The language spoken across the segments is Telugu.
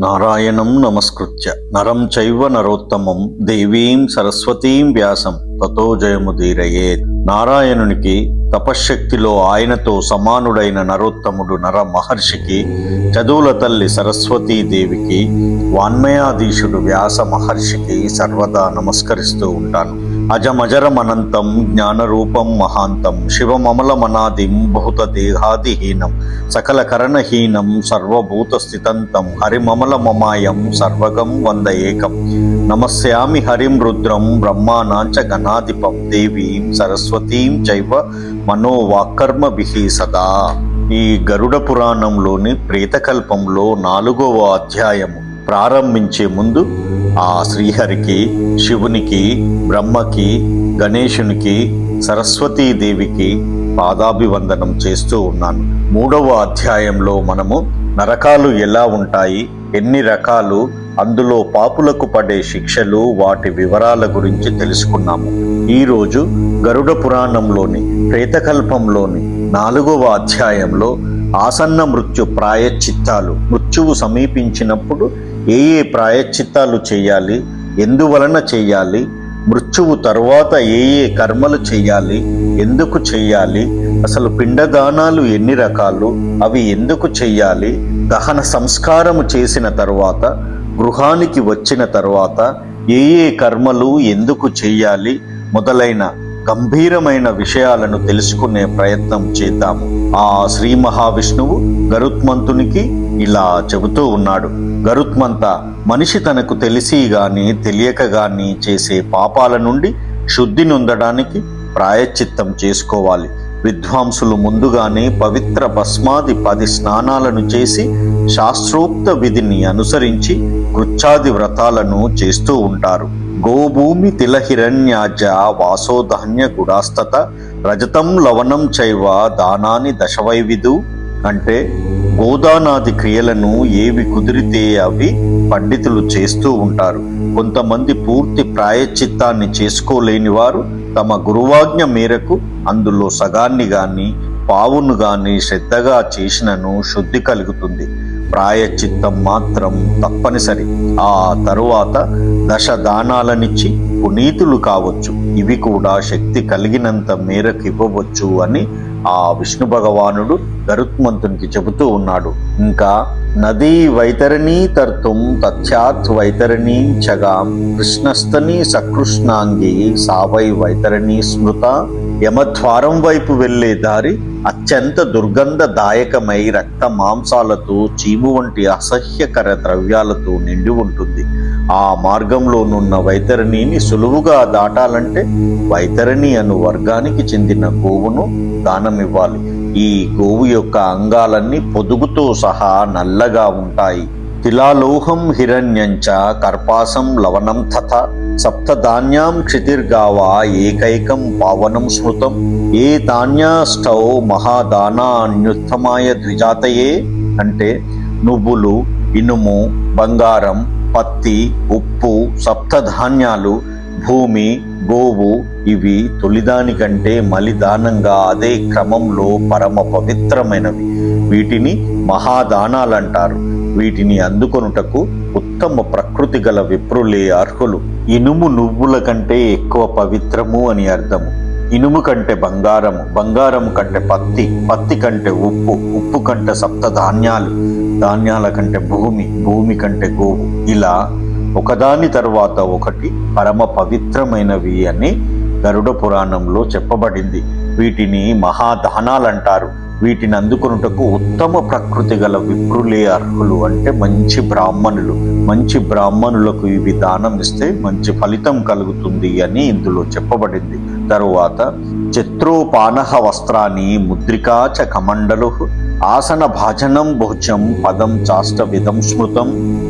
నారాయణం నమస్కృత్య. నరం చైవ నరోత్తమం దేవీం సరస్వతీం వ్యాసం తతో జయముదీరయేత్ నారాయణునికి తపశ్శక్తిలో ఆయనతో సమానుడైన నరోత్తముడు నర మహర్షికి చదువుల తల్లి సరస్వతీదేవికి వాన్మయాధీశుడు వ్యాస మహర్షికి సర్వదా నమస్కరిస్తూ ఉంటాను. అజమజరమనంతం జ్ఞానరూపం మహాంతం శివమమలమనాదిం బహుత దేహాదిహీనం సకల కరణహీనం సర్వభూతస్థితంతం హరిమమలమమాయం సర్వగం వంద ఏకం నమస్యామి హరిం రుద్రం బ్రహ్మానాంచ గణాధిపం దేవీం సరస్వతీం చైవ మనోవాకర్మభిః సదా. ఈ గరుడ పురాణంలోని ప్రేతకల్పంలో నాలుగవ అధ్యాయము ప్రారంభించే ముందు ఆ శ్రీహరికి శివునికి బ్రహ్మకి గణేశునికి సరస్వతీదేవికి పాదాభివందనం చేస్తూ ఉన్నాను. మూడవ అధ్యాయంలో మనము నరకాలు ఎలా ఉంటాయి ఎన్ని రకాలు అందులో పాపులకు పడే శిక్షలు వాటి వివరాల గురించి తెలుసుకున్నాము. ఈరోజు గరుడ పురాణంలోని ప్రేతకల్పంలోని నాలుగవ అధ్యాయంలో ఆసన్న మృత్యు ప్రాయశ్చిత్తాలు మృత్యువు సమీపించినప్పుడు ఏ ఏ ప్రాయశ్చిత్తాలు చేయాలి? ఎందువలన చేయాలి? మృత్యువు తరువాత ఏ ఏ కర్మలు చేయాలి? ఎందుకు చేయాలి? అసలు పిండదానాలు ఎన్ని రకాలు? అవి ఎందుకు చెయ్యాలి దహన సంస్కారము చేసిన తరువాత గృహానికి వచ్చిన తరువాత ఏ ఏ కర్మలు ఎందుకు చెయ్యాలి మొదలైన గంభీరమైన విషయాలను తెలుసుకునే ప్రయత్నం చేద్దాము. ఆ శ్రీ మహావిష్ణువు గరుత్మంతునికి ఇలా చెబుతూ ఉన్నాడు. గరుత్మంత మనిషి తనకు తెలిసి గాని తెలియక గాని చేసే పాపాల నుండి శుద్ధి నొందడానికి ప్రాయశ్చిత్తం చేసుకోవాలి. విద్వాంసులు ముందుగానే పవిత్ర భస్మాది పది స్నానాలను చేసి శాస్త్రోక్త విధిని అనుసరించి గుచ్చాది వ్రతాలను చేస్తూ ఉంటారు. గోభూమి తిలహిరణ్యాజ వాసోధాన్య గుడాస్తత రజతం లవణం చైవ దానాని దశవైవిధు అంటే గోదానాది క్రియలను ఏవి కుదిరితే అవి పండితులు చేస్తూ ఉంటారు. కొంతమంది పూర్తి ప్రాయశ్చిత్తాన్ని చేసుకోలేని వారు తమ గురువాజ్ఞ మేరకు అందులో సగాన్ని గాని పావును గాని శ్రద్ధగా చేసినను శుద్ధి కలుగుతుంది. ప్రాయశ్చిత్తం మాత్రం తప్పనిసరి. ఆ తరువాత దశ దానాలనిచ్చి పునీతులు కావచ్చు. ఇవి కూడా శక్తి కలిగినంత మేరకు ఇవ్వవచ్చు అని ఆ విష్ణు భగవానుడు గరుత్మంతునికి చెబుతూ ఉన్నాడు. ఇంకా నదీ వైతరణీ తర్తుం తచ్చాత్ వైతరణీ చగాం కృష్ణస్థని సకృష్ణాంగి సావై వైతరణీ స్మృత యమద్వారం వైపు వెళ్ళే దారి అత్యంత దుర్గంధదాయకమై రక్త మాంసాలతో చీము వంటి అసహ్యకర ద్రవ్యాలతో నిండి ఉంటుంది. ఆ మార్గంలోనున్న వైతరణిని సులువుగా దాటాలంటే వైతరణి అను వర్గానికి చెందిన గోవును దానమివ్వాలి. ఈ గోవు యొక్క అంగాలన్నీ పొదుగుతో సహా నల్లగా ఉంటాయి. తిలాలోహం హిరణ్యంచ కర్పాసం లవణం తథ సప్తధాన్యాం క్షితిర్గావా ఏకైకం పావనం స్మృతం. ఏ ధాన్యాష్టౌ మహాదానాన్యుత్తమాయ ద్విజాతయే? అంటే నువ్వులు ఇనుము బంగారం పత్తి ఉప్పు సప్తధాన్యాలు భూమి గోవు ఇవి తొలిదానికంటే మలిదానంగా అదే క్రమంలో పరమ పవిత్రమైనవి. వీటిని మహాదానాలంటారు. వీటిని అందుకొనుటకు ఉత్తమ ప్రకృతి గల విప్రులే అర్హులు. ఇనుము నువ్వుల కంటే ఎక్కువ పవిత్రము అని అర్థము. ఇనుము కంటే బంగారము బంగారము కంటే పత్తి పత్తి కంటే ఉప్పు ఉప్పు కంటే సప్తధాన్యాలు. ధాన్యాల కంటే భూమి భూమి కంటే గోవు. ఇలా ఒకదాని తర్వాత ఒకటి పరమ పవిత్రమైనవి అని గరుడ పురాణంలో చెప్పబడింది. వీటిని మహాదానాలంటారు వీటిని అందుకొనుటకు ఉత్తమ ప్రకృతి గల విప్రులే అర్హులు అంటే మంచి బ్రాహ్మణులు. మంచి బ్రాహ్మణులకు ఇవి దానం ఇస్తే మంచి ఫలితం కలుగుతుంది అని ఇందులో చెప్పబడింది. తరువాత చిత్రోపానహ వస్త్రాన్ని ముద్రికాచ కమండలు ఆసన భాజనం భోజం పదం చాష్ట విధం స్మృతం.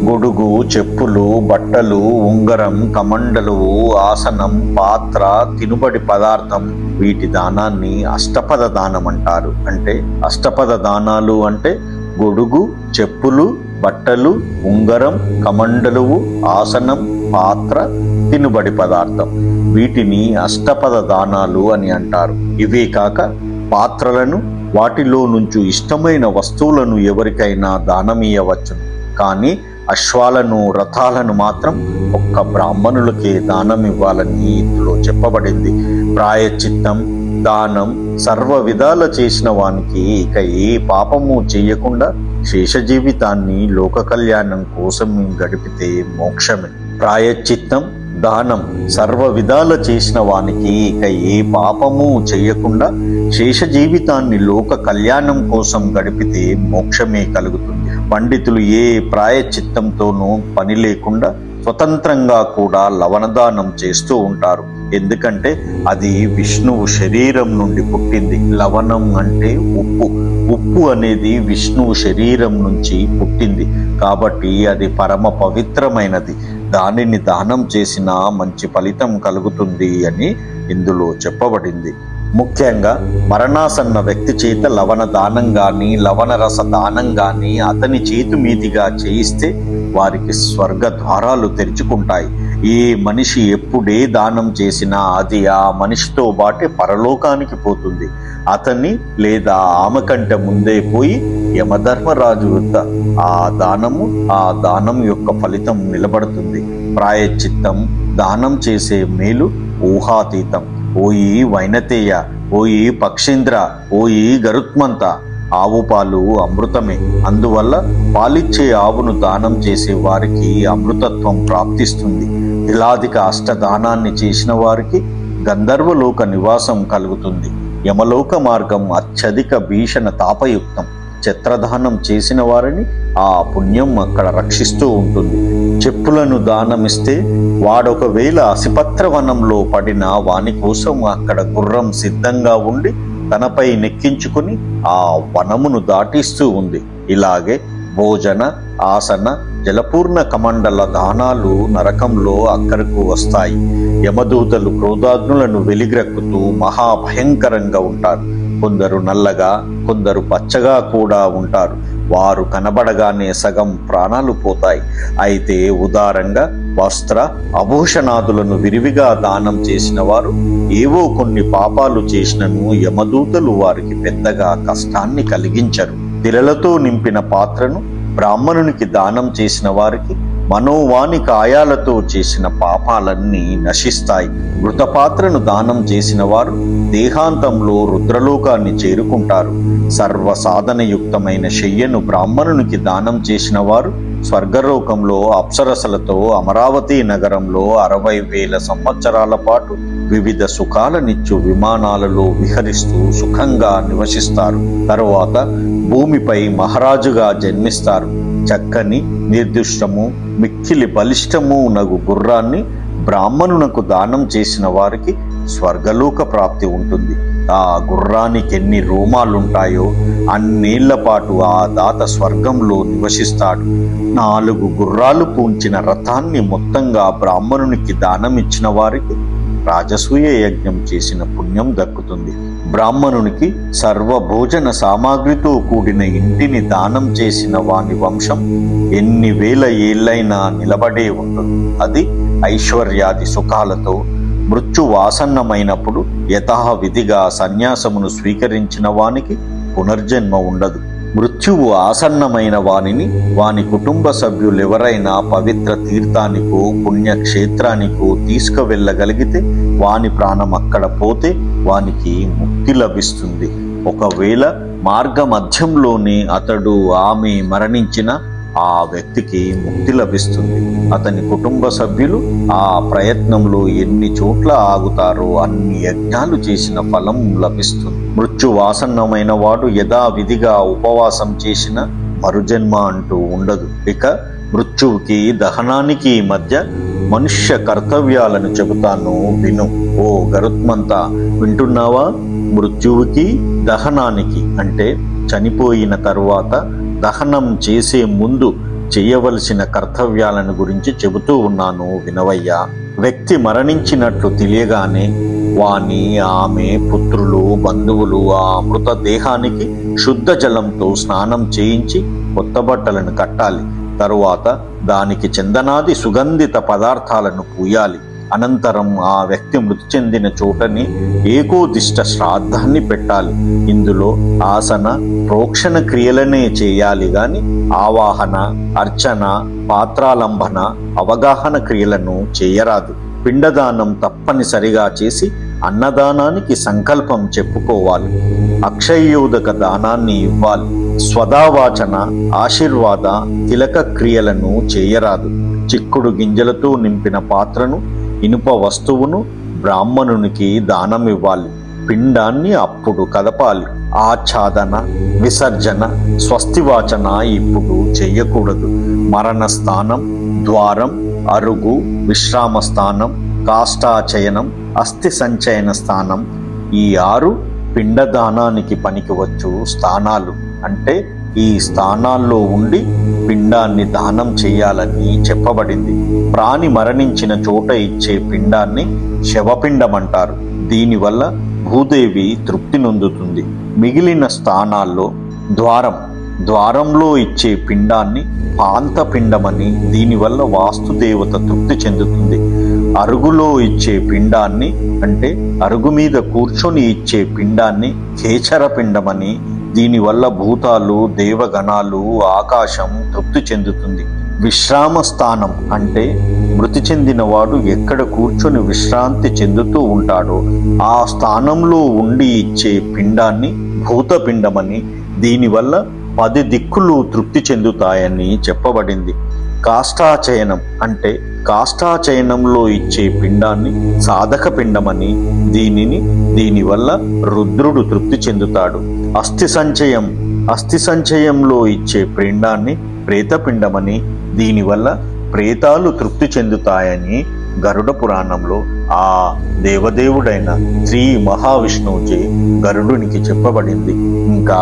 గొడుగు చెప్పులు బట్టలు ఉంగరం కమండలు ఆసనం పాత్ర తినుబడి పదార్థం వీటి దానాన్ని అష్టపద దానం అంటారు అంటే అష్టపద దానాలు అంటే గొడుగు చెప్పులు బట్టలు ఉంగరం కమండలువు ఆసనం పాత్ర తినుబడి పదార్థం. వీటిని అష్టపద దానాలు అని అంటారు. ఇవే కాక పాత్రలను వాటిలో నుంచి ఇష్టమైన వస్తువులను ఎవరికైనా దానమీయవచ్చును కానీ అశ్వాలను రథాలను మాత్రం ఒక్క బ్రాహ్మణులకే దానం ఇవ్వాలని ఇందులో చెప్పబడింది. ప్రాయచిత్తం దానం సర్వ విధాల చేసిన వానికి ఇక ఏ పాపము చేయకుండా శేష జీవితాన్ని లోక కళ్యాణం కోసం గడిపితే మోక్షమే. ప్రాయచిత్తం దానం సర్వ విధాల చేసిన వానికి ఇక ఏ పాపము చేయకుండా శేష జీవితాన్ని లోక కళ్యాణం కోసం గడిపితే మోక్షమే కలుగుతుంది. పండితులు ఏ ప్రాయచిత్తంతోనూ పని లేకుండా స్వతంత్రంగా కూడా లవణదానం చేస్తూ ఉంటారు. ఎందుకంటే అది విష్ణువు శరీరం నుండి పుట్టింది. లవణం అంటే ఉప్పు. ఉప్పు అనేది విష్ణువు శరీరం నుంచి పుట్టింది. కాబట్టి అది పరమ పవిత్రమైనది. దానిని దానం చేసినా మంచి ఫలితం కలుగుతుంది అని ఇందులో చెప్పబడింది. ముఖ్యంగా మరణాసన్న వ్యక్తి చేత లవణ దానం గాని లవణరస దానం గాని అతని చేతి మీదిగా చేయిస్తే వారికి స్వర్గ ద్వారాలు తెరుచుకుంటాయి. ఏ మనిషి ఎప్పుడే దానం చేసినా అది ఆ మనిషితో బాటే పరలోకానికి పోతుంది. అతన్ని లేదా ఆమె కంటే ముందే పోయి యమధర్మరాజు వద్ద ఆ దానము ఆ దానం యొక్క ఫలితం నిలబడుతుంది. ప్రాయచిత్తం దానం చేసే మేలు ఊహాతీతం. ఓయి వైనతేయ ఓయి పక్షీంద్ర ఓయి గరుత్మంత. ఆవు పాలు అమృతమే. అందువల్ల పాలిచ్చే ఆవును దానం చేసే వారికి అమృతత్వం ప్రాప్తిస్తుంది. ఇలాదిక అష్టదానాన్ని చేసిన వారికి గంధర్వలోక నివాసం కలుగుతుంది. యమలోక మార్గం అత్యధిక భీషణ తాపయుక్తం. చిత్రదానం చేసిన వారిని ఆ పుణ్యం అక్కడ రక్షిస్తూ ఉంటుంది. చెప్పులను దానమిస్తే వాడొకవేళ అసిపత్రవనంలో పడిన వాని కోసం అక్కడ గుర్రం సిద్ధంగా ఉండి తనపై నెక్కించుకుని ఆ వనమును దాటిస్తూ ఉంది. ఇలాగే భోజన ఆసన జలపూర్ణ కమండల దానాలు నరకంలో అక్కడకు వస్తాయి. యమదూతలు క్రోధాగ్నులను వెలిగ్రక్కుతూ మహాభయంకరంగా ఉంటారు. కొందరు నల్లగా కొందరు పచ్చగా కూడా ఉంటారు. వారు కనబడగానే సగం ప్రాణాలు పోతాయి. అయితే ఉదారంగా వస్త్ర అభూషణాదులను విరివిగా దానం చేసిన వారు ఏవో కొన్ని పాపాలు చేసినను యమదూతలు వారికి పెద్దగా కష్టాన్ని కలిగించరు. తిరలతో నింపిన పాత్రను బ్రాహ్మణునికి దానం చేసిన వారికి మనోవాని కాయాలతో చేసిన పాపాలన్నీ నశిస్తాయి. మృతపాత్రను దానం చేసిన వారు దేహాంతంలో రుద్రలోకాన్ని చేరుకుంటారు. సర్వ సాధనయుక్తమైన శయ్యను బ్రాహ్మణునికి దానం చేసిన వారు స్వర్గలోకంలో అప్సరసలతో అమరావతి నగరంలో అరవై వేల సంవత్సరాల పాటు వివిధ సుఖాలనిచ్చు విమానాలలో విహరిస్తూ సుఖంగా నివసిస్తారు. తరువాత భూమిపై మహారాజుగా జన్మిస్తారు. చక్కని నిర్దిష్టము మిక్కిలి బలిష్టము నగు గుర్రాన్ని బ్రాహ్మణునకు దానం చేసిన వారికి స్వర్గలోక ప్రాప్తి ఉంటుంది. ఆ గుర్రానికి ఎన్ని రోమాలుంటాయో అన్నేళ్ళ పాటు ఆ దాత స్వర్గంలో నివసిస్తాడు. నాలుగు గుర్రాలు పూంచిన రథాన్ని మొత్తంగా బ్రాహ్మణునికి దానమిచ్చిన వారికి రాజసూయ యజ్ఞం చేసిన పుణ్యం దక్కుతుంది. బ్రాహ్మణునికి సర్వభోజన సామాగ్రితో కూడిన ఇంటిని దానం చేసిన వాని వంశం ఎన్ని వేల ఏళ్ళైనా నిలబడే ఉంటుంది. అది ఐశ్వర్యాది సుఖాలతో మృత్యు వాసన్నమైనప్పుడు యథావిధిగా సన్యాసమును స్వీకరించిన వానికి పునర్జన్మ ఉండదు. మృత్యువు ఆసన్నమైన వానిని వాని కుటుంబ సభ్యులెవరైనా పవిత్ర తీర్థానికో పుణ్యక్షేత్రానికో తీసుకువెళ్ళగలిగితే వాని ప్రాణం అక్కడ పోతే వానికి ముక్తి లభిస్తుంది. ఒకవేళ మార్గ మధ్యంలోనే అతడు ఆమె మరణించిన ఆ వ్యక్తికి ముక్తి లభిస్తుంది. అతని కుటుంబ సభ్యులు ఆ ప్రయత్నంలో ఎన్ని చోట్ల ఆగుతారో అన్ని యజ్ఞాలు చేసిన ఫలం లభిస్తుంది. మృత్యు వాసన్నమైన వాడు యథావిధిగా ఉపవాసం చేసిన మరుజన్మ అంటూ ఉండదు. ఇక మృత్యువుకి దహనానికి మధ్య మనుష్య కర్తవ్యాలను చెబుతాను విను. ఓ గరుత్మంత వింటున్నావా? మృత్యువుకి దహనానికి అంటే చనిపోయిన తరువాత దహనం చేసే ముందు చేయవలసిన కర్తవ్యాలను గురించి చెబుతూ ఉన్నాను వినవయ్యా. వ్యక్తి మరణించినట్లు తెలియగానే వాని ఆమె పుత్రులు బంధువులు ఆ మృతదేహానికి శుద్ధ జలంతో స్నానం చేయించి కొత్త బట్టలను కట్టాలి. తరువాత దానికి చందనాది సుగంధిత పదార్థాలను పూయాలి. అనంతరం ఆ వ్యక్తి మృతి చెందిన చోటని ఏకోదిష్ట శ్రాద్ధాన్ని పెట్టాలి. ఇందులో ఆసన ప్రోక్షణ క్రియలనే చేయాలి గాని ఆవాహన అర్చన పాత్రాలంబన అవగాహన క్రియలను చేయరాదు. పిండదానం తప్పనిసరిగా చేసి అన్నదానానికి సంకల్పం చెప్పుకోవాలి. అక్షయోదక దానాన్ని ఇవ్వాలి. స్వదావాచన ఆశీర్వాద తిలక క్రియలను చేయరాదు. చిక్కుడు గింజలతో నింపిన పాత్రను ఇనుప వస్తువును బ్రాహ్మణునికి దానం ఇవ్వాలి పిండాన్ని అప్పుడు కదపాలి ఆచ్ఛాదన విసర్జన స్వస్తివాచన ఇప్పుడు చెయ్యకూడదు మరణ స్థానం ద్వారం అరుగు విశ్రామ స్థానం కాష్టాచయనం అస్థి సంచయన స్థానం ఈ ఆరు పిండదానానికి పనికివచ్చు స్థానాలు. అంటే ఈ స్థానాల్లో ఉండి పిండాన్ని దానం చేయాలని చెప్పబడింది. ప్రాణి మరణించిన చోట ఇచ్చే పిండాన్ని శవపిండమంటారు. దీనివల్ల భూదేవి తృప్తి నొందుతుంది. మిగిలిన స్థానాల్లో ద్వారం. ద్వారంలో ఇచ్చే పిండాన్ని పాంతపిండమని దీనివల్ల వాస్తుదేవత తృప్తి చెందుతుంది. అరుగులో ఇచ్చే పిండాన్ని అంటే అరుగు మీద కూర్చొని ఇచ్చే పిండాన్ని కేచర పిండమని దీనివల్ల భూతాలు దేవగణాలు ఆకాశం తృప్తి చెందుతుంది. విశ్రామ స్థానం అంటే మృతి చెందినవాడు ఎక్కడ కూర్చొని విశ్రాంతి చెందుతూ ఉంటాడో ఆ స్థానంలో ఉండి ఇచ్చే పిండాన్ని భూతపిండమని దీనివల్ల పది దిక్కులు తృప్తి చెందుతాయని చెప్పబడింది. కాష్టాచయనం అంటే కాష్టాచయనంలో ఇచ్చే పిండాన్ని సాధక పిండమని దీనిని దీనివల్ల రుద్రుడు తృప్తి చెందుతాడు. అస్థి సంచయం అస్థి సంచయంలో ఇచ్చే పిండాన్ని ప్రేతపిండమని దీనివల్ల ప్రేతాలు తృప్తి చెందుతాయని గరుడ పురాణంలో ఆ దేవదేవుడైన శ్రీ మహావిష్ణువుచే గరుడునికి చెప్పబడింది. ఇంకా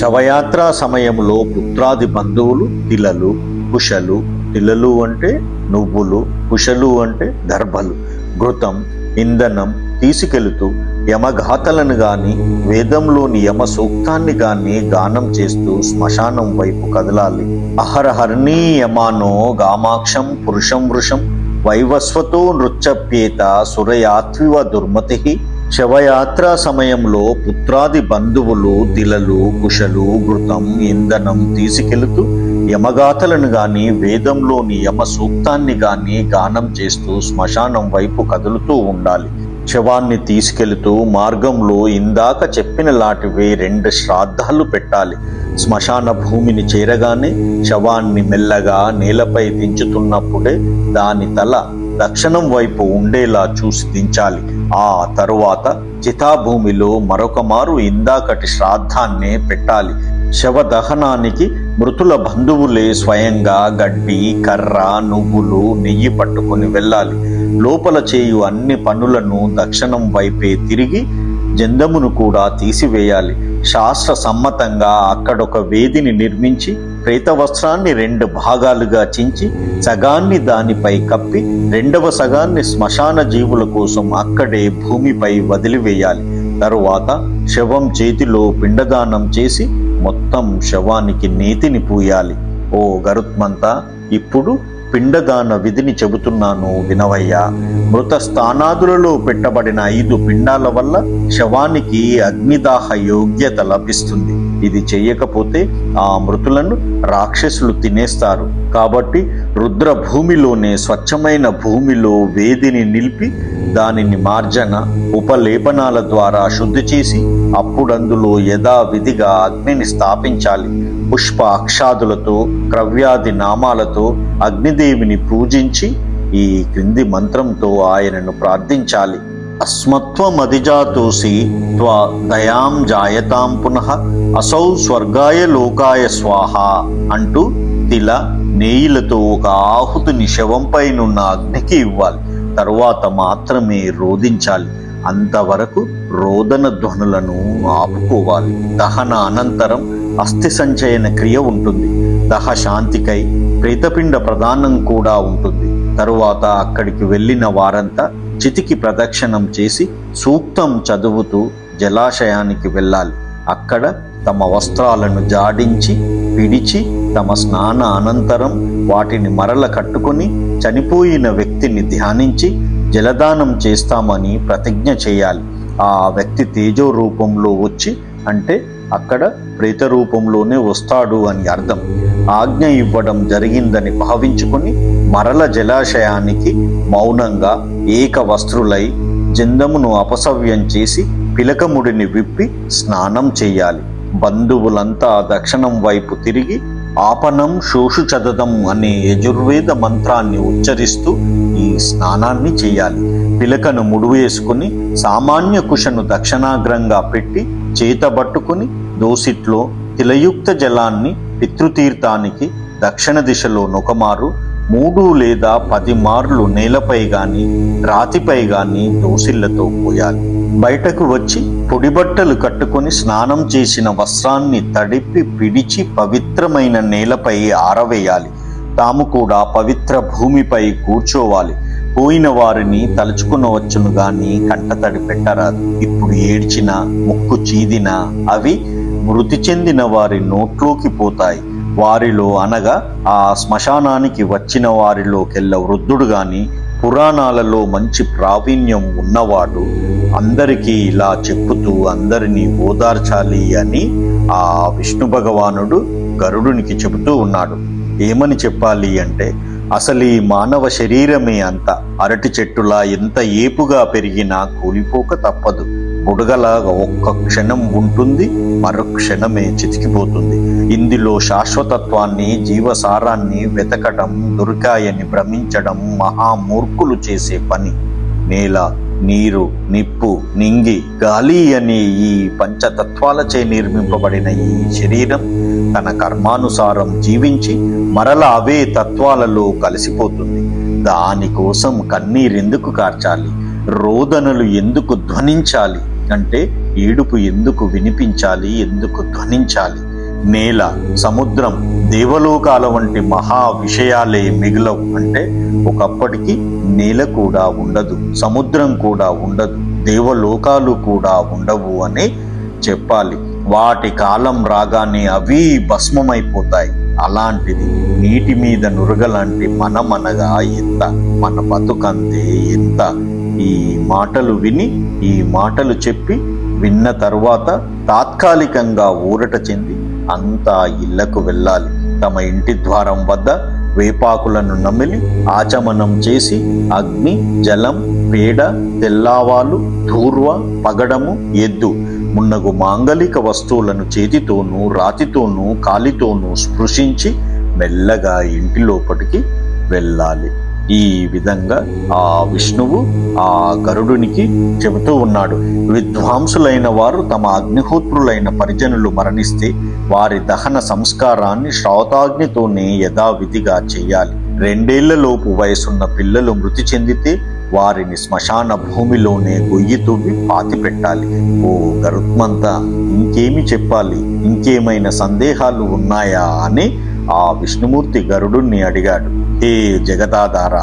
శవయాత్ర సమయంలో పుత్రాది బంధువులు తిలలు కుశలు తిలలు అంటే నువ్వులు కుశలు అంటే దర్భలు ఘృతం ఇంధనం తీసుకెళుతూ యమఘాతలను గాని వేదంలోని యమ సూక్తాన్ని గాని గానం చేస్తూ శ్మశానం వైపు కదలాలి. అహరహర్ణీ యమానో గామాక్షం పురుషం వృషం వైవస్వతో నృత్యప్యేత సురయాత్వివ దుర్మతి శవయాత్ర సమయంలో పుత్రాది బంధువులు దిలలు కుశలు ఘృతం ఇంధనం తీసుకెళుతూ యమగాథలను గాని వేదంలోని యమ సూక్తాన్ని గాని గానం చేస్తూ శ్మశానం వైపు కదులుతూ ఉండాలి. శవాన్ని తీసుకెళుతూ మార్గంలో ఇందాక చెప్పిన లాంటివి రెండు శ్రాద్ధాలు పెట్టాలి. శ్మశాన భూమిని చేరగానే శవాన్ని మెల్లగా నేలపై దించుతున్నప్పుడే దాని తల దక్షిణం వైపు ఉండేలా చూసి దించాలి. ఆ తరువాత చితాభూమిలో మరొక మారు ఇందాకటి శ్రాద్ధాన్నే పెట్టాలి. శవ దహనానికి మృతుల బంధువులే స్వయంగా గడ్డి కర్ర నువ్వులు నెయ్యి పట్టుకుని వెళ్ళాలి. లోపల చేయు అన్ని పనులను దక్షిణం వైపే తిరిగి జందమును కూడా తీసివేయాలి. శాస్త్ర సమ్మతంగా అక్కడొక వేదిని నిర్మించి ప్రేతవస్త్రాన్ని రెండు భాగాలుగా చించి సగాన్ని దానిపై కప్పి రెండవ సగాన్ని శ్మశాన జీవుల కోసం అక్కడే భూమిపై వదిలివేయాలి. తరువాత శవం చేతిలో పిండదానం చేసి మొత్తం శవానికి నేతిని పూయాలి. ఓ గరుత్మంతా ఇప్పుడు పిండదాన విధిని చెబుతున్నాను వినవయ్యా. మృత స్థానాదులలో పెట్టబడిన ఐదు పిండాల వల్ల శవానికి అగ్నిదాహ యోగ్యత లభిస్తుంది. ఇది చెయ్యకపోతే ఆ మృతులను రాక్షసులు తినేస్తారు. కాబట్టి రుద్ర భూమిలోనే స్వచ్ఛమైన భూమిలో వేదిని నిలిపి దానిని మార్జన ఉపలేపనాల ద్వారా శుద్ధి చేసి అప్పుడందులో యథావిధిగా అగ్నిని స్థాపించాలి. పుష్ప అక్షాదులతో క్రవ్యాది నామాలతో అగ్నిదేవిని పూజించి ఈ క్రింది మంత్రంతో ఆయనను ప్రార్థించాలి. అస్మత్వమతిజాతోసి త్వ దయాం జాయతాం పునః అసౌ స్వర్గాయ లోకాయ స్వాహ అంటూ తిల నేయిలతో ఒక ఆహుతిని శవంపైనున్న అగ్నికి ఇవ్వాలి. తరువాత మాత్రమే రోధించాలి. అంతవరకు రోదన ధ్వనులను ఆపుకోవాలి. దహన అనంతరం అస్థి సంచయన క్రియ ఉంటుంది. దహ శాంతికై ప్రేతపిండ ప్రదానం కూడా ఉంటుంది. తరువాత అక్కడికి వెళ్ళిన వారంతా చితికి ప్రదక్షిణం చేసి సూక్తం చదువుతూ జలాశయానికి వెళ్ళాలి. అక్కడ తమ వస్త్రాలను జాడించి పిడిచి తమ స్నాన అనంతరం వాటిని మరల కట్టుకొని చనిపోయిన వ్యక్తిని ధ్యానించి జలదానం చేస్తామని ప్రతిజ్ఞ చేయాలి. ఆ వ్యక్తి తేజో రూపంలో వచ్చి అంటే అక్కడ ప్రేత రూపంలోనే వస్తాడు అని అర్థం. ఆజ్ఞ ఇవ్వడం జరిగిందని భావించుకుని మరల జలాశయానికి మౌనంగా ఏక వస్త్రులై జందమును అపసవ్యం చేసి పిలకముడిని విప్పి స్నానం చేయాలి. బంధువులంతా దక్షిణం వైపు తిరిగి ఆపనం శోషు చదదం అనే యజుర్వేద మంత్రాన్ని ఉచ్చరిస్తూ ఈ స్నానాన్ని చేయాలి. పిలకను ముడివేసుకుని సామాన్య కుషను దక్షిణాగ్రంగా పెట్టి చేతబట్టుకుని దోసిట్లో తిలయుక్త జలాన్ని పితృతీర్థానికి దక్షిణ దిశలో నొకమారు మూడు లేదా పది మార్లు నేలపై గాని రాతిపై గాని దోసిళ్ళతో పోయాలి. బయటకు వచ్చి పొడి బట్టలు కట్టుకొని స్నానం చేసిన వస్త్రాన్ని తడిపి పిడిచి పవిత్రమైన నేలపై ఆరవేయాలి. తాము కూడా పవిత్ర భూమిపై కూర్చోవాలి. పోయిన వారిని తలుచుకునవచ్చును గాని కంటతడి పెట్టరాదు. ఇప్పుడు ఏడ్చిన ముక్కు చీదినా అవి మృతి చెందిన వారి నోట్లోకి పోతాయి. వారిలో అనగా ఆ శ్మశానానికి వచ్చిన వారిలోకెల్ల వృద్ధుడు గాని పురాణాలలో మంచి ప్రావీణ్యం ఉన్నవాడు అందరికీ ఇలా చెప్పుతూ అందరినీ ఓదార్చాలి అని ఆ విష్ణు భగవానుడు గరుడునికి చెబుతూ ఉన్నాడు. ఏమని చెప్పాలి అంటే అసలు ఈ మానవ శరీరమే అంత. అరటి చెట్టులా ఎంత ఏపుగా పెరిగినా కూలిపోక తప్పదు. బుడగలాగా ఒక్క క్షణం ఉంటుంది మరుక్షణమే చితికిపోతుంది. ఇందులో శాశ్వతత్వాన్ని జీవసారాన్ని వెతకడం దొరికాయని భ్రమించడం మహామూర్ఖులు చేసే పని. నేల నీరు నిప్పు నింగి గాలి అనే ఈ పంచతత్వాలచే నిర్మింపబడిన ఈ శరీరం తన కర్మానుసారం జీవించి మరల అవే తత్వాలలో కలిసిపోతుంది. దానికోసం కన్నీరెందుకు కార్చాలి? రోదనలు ఎందుకు ధ్వనించాలి? అంటే ఏడుపు ఎందుకు వినిపించాలి ఎందుకు ధ్వనించాలి? నేల సముద్రం దేవలోకాల వంటి మహా విషయాలే మిగిలవు అంటే ఒకప్పటికి నేల కూడా ఉండదు సముద్రం కూడా ఉండదు దేవలోకాలు కూడా ఉండవు అని చెప్పాలి. వాటి కాలం రాగానే అవి భస్మమైపోతాయి. అలాంటిది నీటి మీద నురగలాంటి మనమనగా ఎంత? మన బతుకంతే ఎంత? ఈ మాటలు విని ఈ మాటలు చెప్పి విన్న తర్వాత తాత్కాలికంగా ఊరట చెంది అంతా ఇళ్ళకు వెళ్ళాలి. తమ ఇంటి ద్వారం వద్ద వేపాకులను నమిలి ఆచమనం చేసి అగ్ని జలం పేడ తెల్లావాలు ధూర్వ పగడము ఎద్దు మున్నగు మాంగలిక వస్తువులను చేతితోనూ రాతితోనూ కాలితోనూ స్పృశించి మెల్లగా ఇంటి లోపటికి వెళ్ళాలి. ఈ విధంగా ఆ విష్ణువు ఆ గరుడునికి చెబుతూ ఉన్నాడు. విద్వాంసులైన వారు తమ అగ్నిహోత్రులైన పరిజనులు మరణిస్తే వారి దహన సంస్కారాన్ని శ్రౌతాగ్నితోనే యథావిధిగా చేయాలి. రెండేళ్ళలోపు వయసున్న పిల్లలు మృతి చెందితే వారిని శ్మశాన భూమిలోనే గొయ్యి తవ్వి పాతి పెట్టాలి. ఓ గరుత్మంత ఇంకేమి చెప్పాలి? ఇంకేమైనా సందేహాలు ఉన్నాయా? అని ఆ విష్ణుమూర్తి గరుడుని అడిగాడు. హే జగదాధార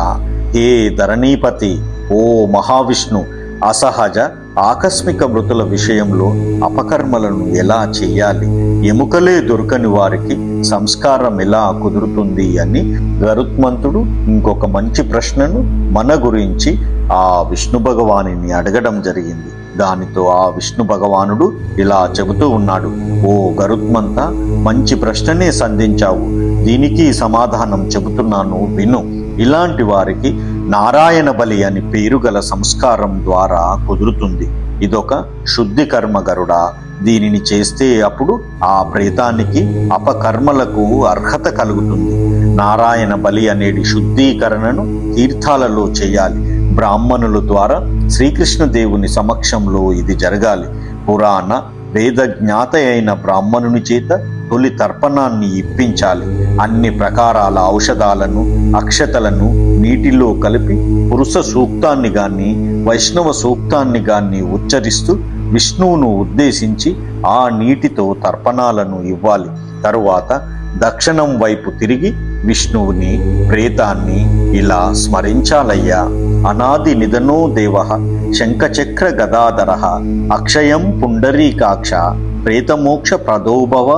హే ధరణీపతి ఓ మహావిష్ణు అసహజ ఆకస్మిక మృతుల విషయంలో అపకర్మలను ఎలా చేయాలి? ఎముకలే దొరకని వారికి సంస్కారం ఎలా కుదురుతుంది అని గరుత్మంతుడు ఇంకొక మంచి ప్రశ్నను మన గురించి ఆ విష్ణు భగవానిని అడగడం జరిగింది. దానితో ఆ విష్ణు భగవానుడు ఇలా చెబుతూ ఉన్నాడు ఓ గరుత్మంత మంచి ప్రశ్ననే సంధించావు. దీనికి సమాధానం చెబుతున్నాను విను. ఇలాంటి వారికి నారాయణ బలి అని పేరు గల సంస్కారం ద్వారా కుదురుతుంది. ఇదొక శుద్ధి కర్మ గరుడా. దీనిని చేస్తే అప్పుడు ఆ ప్రేతానికి అపకర్మలకు అర్హత కలుగుతుంది. నారాయణ బలి అనేది శుద్ధీకరణను తీర్థాలలో చేయాలి. బ్రాహ్మణుల ద్వారా శ్రీకృష్ణ దేవుని సమక్షంలో ఇది జరగాలి. పురాణ వేద జ్ఞాత అయిన బ్రాహ్మణుని చేత తొలి తర్పణాన్ని ఇప్పించాలి. అన్ని ప్రకారాల ఔషధాలను అక్షతలను నీటిలో కలిపి పురుష సూక్తాన్ని గాని వైష్ణవ సూక్తాన్ని గాని ఉచ్చరిస్తూ విష్ణువును ఉద్దేశించి ఆ నీటితో తర్పణాలను ఇవ్వాలి. తరువాత దక్షిణం వైపు తిరిగి విష్ణువుని ప్రేతాన్ని ఇలా స్మరించాలయ్యా. అనాది నిధనో దేవ శంఖచక్ర గదాధర అక్షయం పుండరీకాక్ష ప్రేతమోక్ష ప్రదోభవ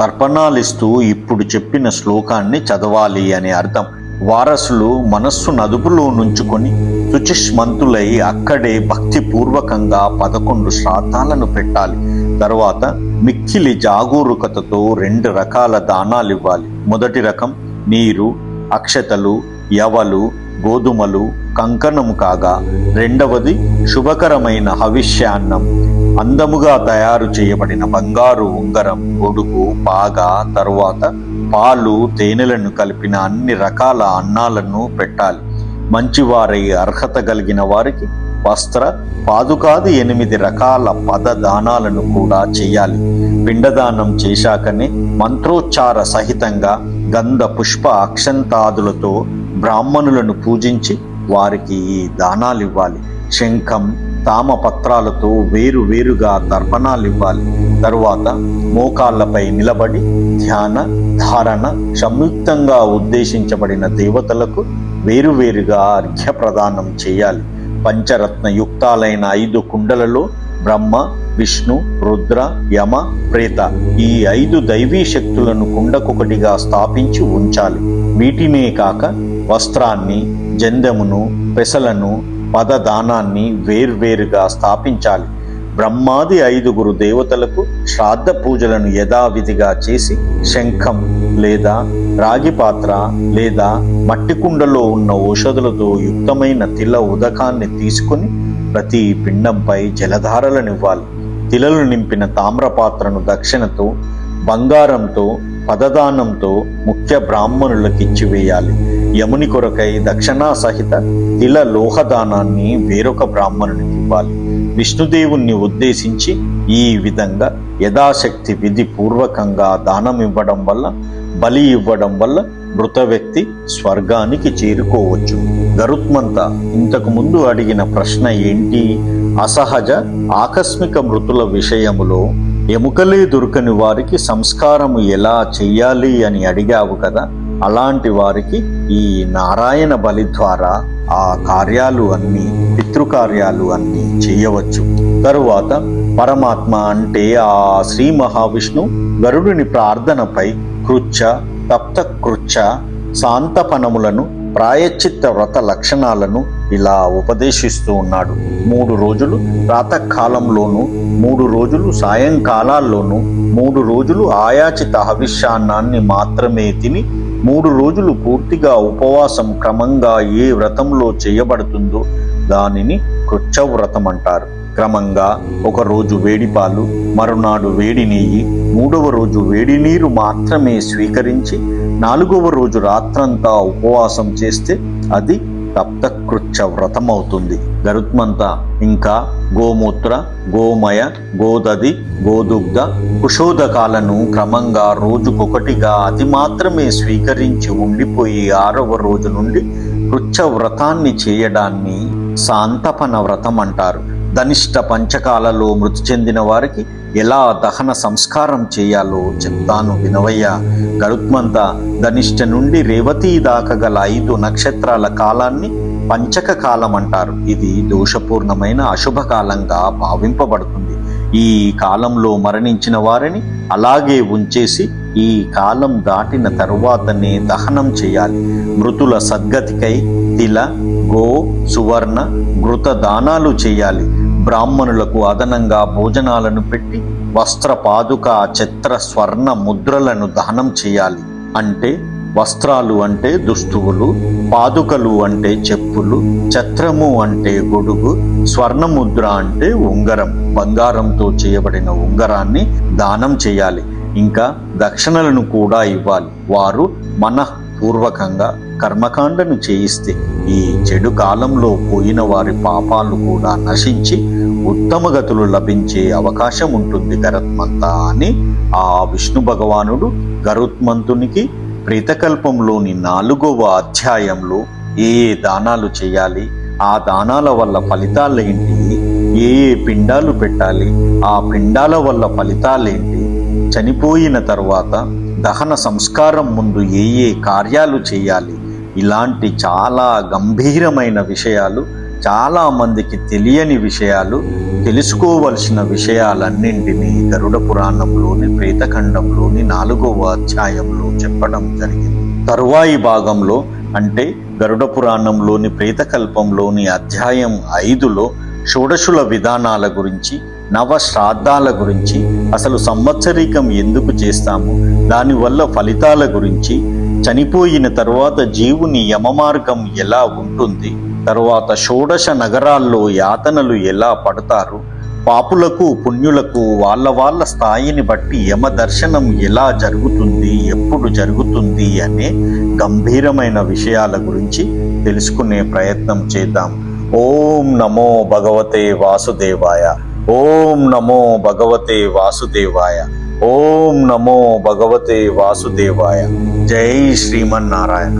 తర్పణాలిస్తూ ఇప్పుడు చెప్పిన శ్లోకాన్ని చదవాలి అని అర్థం. వారసులు మనస్సు నదుపులో నుంచుకొని శుచిష్మంతులై అక్కడే భక్తిపూర్వకంగా పదకొండు శ్రాద్ధాలను పెట్టాలి. తర్వాత మిక్కిలి జాగరూకతతో రెండు రకాల దానాలు ఇవ్వాలి మొదటి రకం నీరు అక్షతలు యవలు గోధుమలు కంకణము కాగా రెండవది శుభకరమైన హవిష్యాన్నం. అందముగా తయారు చేయబడిన బంగారు ఉంగరం గొడుగు పాగా తరువాత పాలు తేనెలను కలిపిన అన్ని రకాల అన్నాలను పెట్టాలి. మంచివారై అర్హత కలిగిన వారికి వస్త్ర పాదుకాది ఎనిమిది రకాల పద దానాలను కూడా చేయాలి. పిండదానం చేశాకనే మంత్రోచ్చార సహితంగా గంధ పుష్ప అక్షంతాదులతో బ్రాహ్మణులను పూజించి వారికి ఈ దానాలు ఇవ్వాలి. శంఖం తామ పత్రాలతో వేరు వేరుగా దర్పణాలు ఇవ్వాలి. తరువాత మోకాళ్ళపై నిలబడి ధ్యాన ధారణ సంయుక్తంగా ఉద్దేశించబడిన దేవతలకు వేరువేరుగా అర్ఘ్య ప్రదానం చేయాలి. పంచరత్న యుక్తాలైన ఐదు కుండలలో బ్రహ్మ విష్ణు రుద్ర యమ ప్రేత ఈ ఐదు దైవీ శక్తులను కుండకొకటిగా స్థాపించి ఉంచాలి. వీటినే కాక వస్త్రాన్ని జందెమును పెసలను పదదానాన్ని వేర్వేరుగా స్థాపించాలి. బ్రహ్మాది ఐదుగురు దేవతలకు శ్రాద్ధ పూజలను యథావిధిగా చేసి శంఖం లేదా రాగి పాత్ర లేదా మట్టి కుండలో ఉన్న ఔషధులతో యుక్తమైన తిల ఉదకాన్ని తీసుకుని ప్రతి పిండంపై జలధారలనివ్వాలి. తిలలు నింపిన తామ్ర పాత్రను దక్షిణతో బంగారంతో పదదానంతో ముఖ్య బ్రాహ్మణులకు ఇచ్చివేయాలి యముని కొరకై దక్షిణా సహిత తిల లోహదానాన్ని వేరొక బ్రాహ్మణునికి ఇవ్వాలి. విష్ణుదేవుణ్ణి ఉద్దేశించి ఈ విధంగా యథాశక్తి విధి పూర్వకంగా దానం ఇవ్వడం వల్ల బలి ఇవ్వడం వల్ల మృత వ్యక్తి స్వర్గానికి చేరుకోవచ్చు. గరుత్మంత ఇంతకు ముందు అడిగిన ప్రశ్న ఏంటి? అసహజ ఆకస్మిక మృతుల విషయములో ఎముకలే దొరకని వారికి సంస్కారము ఎలా చెయ్యాలి అని అడిగావు కదా? అలాంటి వారికి ఈ నారాయణ బలి ద్వారా ఆ కార్యాలు అన్నీ పితృకార్యాలు అన్నీ చేయవచ్చు. తరువాత పరమాత్మ అంటే ఆ శ్రీ మహావిష్ణు గరుడిని ప్రార్థనపై కృచ్ఛ తప్త కృచ్ఛ శాంతపనములను ప్రాయశ్చిత్త వ్రత లక్షణాలను ఇలా ఉపదేశిస్తూ ఉన్నాడు. మూడు రోజులు ప్రాతకాలంలోను మూడు రోజులు సాయంకాలాల్లోనూ మూడు రోజులు ఆయాచిత హవిష్యాన్నాన్ని మాత్రమే తిని మూడు రోజులు పూర్తిగా ఉపవాసం క్రమంగా ఏ వ్రతంలో చేయబడుతుందో దానిని కృచ్ఛ వ్రతం అంటారు క్రమంగా ఒక రోజు మరునాడు వేడి నెయ్యి మూడవ రోజు వేడి నీరు మాత్రమే స్వీకరించి నాలుగవ రోజు రాత్రంతా ఉపవాసం చేస్తే అది తప్తకృత్య వ్రతం అవుతుంది గరుత్మంత ఇంకా గోమూత్ర గోమయ గోదది గోదుగ్ధ కుశోదకాలను క్రమంగా రోజుకొకటిగా అది మాత్రమే స్వీకరించి ఉండిపోయి ఆరవ రోజు నుండి కృత్య వ్రతాన్ని చేయడాన్ని శాంతపన వ్రతం అంటారు ధనిష్ట పంచకాలలో మృతి చెందిన వారికి ఎలా దహన సంస్కారం చేయాలో చెప్తాను వినవయ్య. గరుత్మంత ధనిష్ట నుండి రేవతి దాకా గల ఐదు నక్షత్రాల కాలాన్ని పంచక కాలం అంటారు. ఇది దోషపూర్ణమైన అశుభ కాలంగా భావింపబడుతుంది. ఈ కాలంలో మరణించిన వారిని అలాగే ఉంచేసి ఈ కాలం దాటిన తరువాతనే దహనం చేయాలి. మృతుల సద్గతికై తిల గో సువర్ణ ఘృత దానాలు చేయాలి. బ్రాహ్మణులకు అదనంగా భోజనాలను పెట్టి వస్త్ర పాదుక చిత్ర స్వర్ణ ముద్రలను దహనం చేయాలి. అంటే వస్త్రాలు అంటే దుస్తువులు పాదుకలు అంటే చెప్పులు చత్రము అంటే గొడుగు స్వర్ణముద్ర అంటే ఉంగరం. బంగారంతో చేయబడిన ఉంగరాన్ని దానం చేయాలి. ఇంకా దక్షిణలను కూడా ఇవ్వాలి. వారు మనఃపూర్వకంగా కర్మకాండను చేయిస్తే ఈ చెడు కాలంలో పోయిన వారి పాపాలు కూడా నశించి ఉత్తమ గతులు లభించే అవకాశం ఉంటుంది గరుత్మంత అని ఆ విష్ణు భగవానుడు గరుత్మంతునికి ప్రేతకల్పంలోని నాలుగవ అధ్యాయంలో ఏ ఏ దానాలు చేయాలి ఆ దానాల వల్ల ఫలితాలేంటి ఏ ఏ పిండాలు పెట్టాలి ఆ పిండాల వల్ల ఫలితాలేంటి చనిపోయిన తర్వాత దహన సంస్కారం ముందు ఏ ఏ కార్యాలు చేయాలి? ఇలాంటి చాలా గంభీరమైన విషయాలు చాలా మందికి తెలియని విషయాలు తెలుసుకోవలసిన విషయాలన్నింటినీ గరుడ పురాణంలోని ప్రేతఖండంలోని నాలుగవ అధ్యాయంలో చెప్పడం జరిగింది. తరువాయి భాగంలో అంటే గరుడ పురాణంలోని ప్రేతకల్పంలోని అధ్యాయం ఐదులో షోడశుల విధానాల గురించి నవ శ్రాద్ధాల గురించి అసలు సంవత్సరీకం ఎందుకు చేస్తాము? దానివల్ల ఫలితాల గురించి చనిపోయిన తరువాత జీవుని యమమార్గం ఎలా ఉంటుంది? తరువాత షోడశ నగరాల్లో యాతనలు ఎలా పడతారు? పాపులకు పుణ్యులకు వాళ్ళ వాళ్ళ స్థాయిని బట్టి యమ దర్శనం ఎలా జరుగుతుంది? ఎప్పుడు జరుగుతుంది అనే గంభీరమైన విషయాల గురించి తెలుసుకునే ప్రయత్నం చేద్దాం. ఓం నమో భగవతే వాసుదేవాయ. ఓం నమో భగవతే వాసుదేవాయ ఓం నమో భగవతే వాసుదేవాయ జై శ్రీమన్నారాయణ